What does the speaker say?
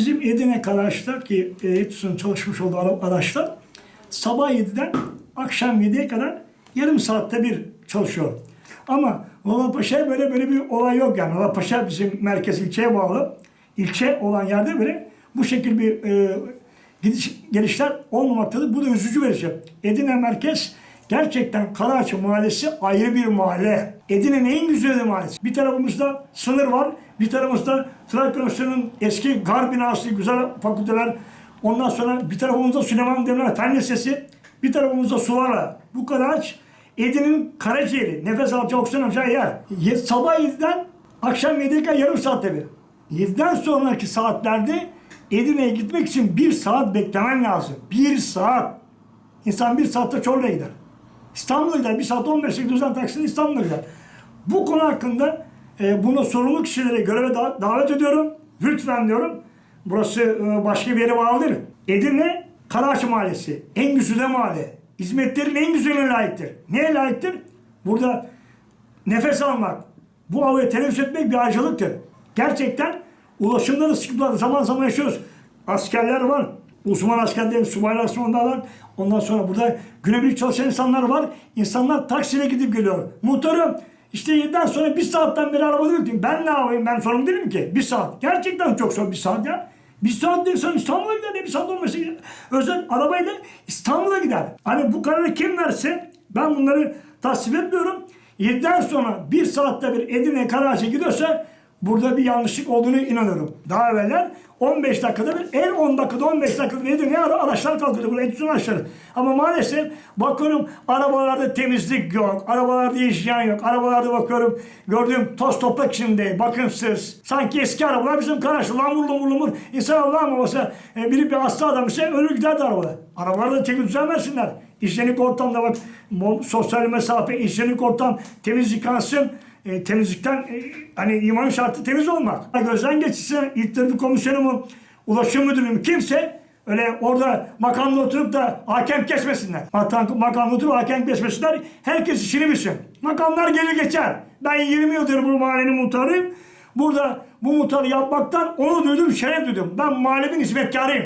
bizim Edirne araçlar ki e, ETUS'un çalışmış olduğu ara- araçlar sabah 7'den akşam 7'ye kadar yarım saatte bir çalışıyor. Ama Lalapaşa'ya böyle böyle bir olay yok yani. Lalapaşa bizim merkez ilçeye bağlı. İlçe olan yerde bile bu şekil bir e, gidiş, gelişler olmamaktadır. Bu da üzücü verici. Edirne merkez gerçekten Karaağaçı Mahallesi ayrı bir mahalle. Edirne'nin en güzel mahallesi. Bir tarafımızda sınır var. Bir tarafımızda Trakya Üniversitesi'nin eski gar binası, güzel fakülteler. Ondan sonra bir tarafımızda Süleyman Demirel Fen Lisesi. Bir tarafımızda Suvarla. Bu Karaağaç Edirne'nin karaciğeri. Nefes alacağı, oksijen alacağı yer. Ye- Sabah 7'den akşam 7'ye kadar yarım saatte bir. 7'den sonraki saatlerde Edirne'ye gitmek için bir saat beklemen lazım. Bir saat. İnsan bir saatte Çorlu'ya gider. İstanbul'a gider. Bir saat 15 dakika düzen taksiyle İstanbul'a gider. Bu konu hakkında e, bunu sorumlu kişilere göreve da- davet ediyorum. Lütfen diyorum. Burası e, başka bir yere bağlı. Edirne Karaağaçı Mahallesi. En güzide mahalle. Hizmetlerin en güzeline layıktır. Neye layıktır? Burada nefes almak, bu havayı teneffüs etmek bir ayrıcalıktır. Gerçekten ulaşımda da sıkıntılar zaman zaman yaşıyoruz. Askerler var, uzman askerler, subaylar var. Ondan sonra burada günebirlik çalışan insanlar var. İnsanlar taksiyle gidip geliyor. Muhtarım işte 7'den sonra bir saatten beri arabada bekliyorum. Ben ne yapayım? Ben sorumlu değilim ki. Bir saat. Gerçekten çok zor bir saat ya. Bir saat insan İstanbul'a gider ya bir saat gider. Özel arabayla İstanbul'a gider. Hani bu kararı kim verse ben bunları tasvip etmiyorum. 7'den sonra bir saatte bir Edirne Karaağaç'a gidiyorsa burada bir yanlışlık olduğunu inanıyorum. Daha evveller 15 dakikada bir, en 10 dakikada 15 dakikada bir Edirne'ye ara, araçlar kalkıyordu. Burada Edison araçları. Ama maalesef bakıyorum arabalarda temizlik yok. Arabalarda hijyen yok. Arabalarda bakıyorum gördüğüm toz toprak içinde bakımsız. Sanki eski arabalar bizim Karaağaç'ta lamur lumur lumur. İnsan Allah'ım olsa e, biri bir hasta adam ise ölür giderdi arabada. Arabalarda çeki düzenlesinler. Hijyenik ortamda bak sosyal mesafe, hijyenik ortam temiz yıkansın. E, temizlikten e, hani iman şartı temiz olmak. Gözden geçirse ilk trafik komisyonu mu, ulaşım müdürü mü kimse öyle orada makamda oturup da hakem kesmesinler. Makam, makamda oturup hakem kesmesinler. Herkes işini bilsin. Makamlar gelir geçer. Ben 20 yıldır bu mahallenin muhtarıyım. Burada bu muhtarı yapmaktan onu duydum, şeref duydum. Ben mahallenin hizmetkarıyım.